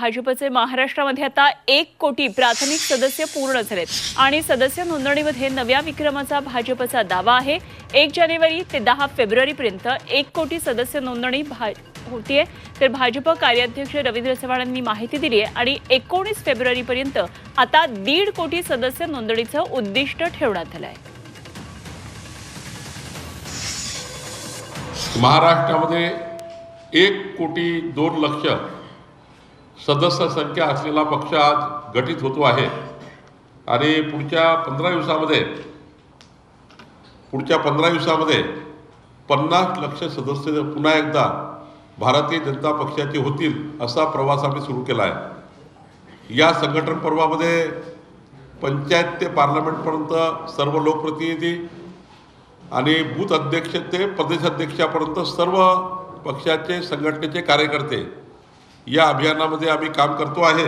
भाजपचे महाराष्ट्रामध्ये आता एक कोटी प्राथमिक सदस्य पूर्ण झालेत. आणि सदस्य नोंदणीमध्ये नव्या विक्रमाचा भाजपचा दावा आहे. एक जानेवारी ते दहा फेब्रुवारीपर्यंत एक कोटी सदस्य नोंदणी भा होतीये. तर भाजप कार्याध्यक्ष रवींद्र चव्हाण यांनी माहिती दिली आहे आणि एकोणीस फेब्रुवारीपर्यंत आता दीड कोटी सदस्य नोंदणीचं उद्दिष्ट ठेवण्यात आलं आहे महाराष्ट्रामध्ये एक कोटी दोन लक्ष सदस्य संख्या असलेला पक्ष आज गठीत होतो आहे. आणि पुढच्या पंधरा दिवसामध्ये पुढच्या पंधरा दिवसामध्ये पन्नास लक्ष सदस्य पुन्हा एकदा भारतीय जनता पक्षाचे होतील असा प्रवास आम्ही सुरू केला आहे. या संघटन पर्वामध्ये पंचायत ते पार्लमेंटपर्यंत सर्व लोकप्रतिनिधी आणि बूथ अध्यक्ष ते प्रदेशाध्यक्षापर्यंत सर्व पक्षाचे संघटनेचे कार्यकर्ते या अभियानामध्ये आम्ही काम करतो आहे.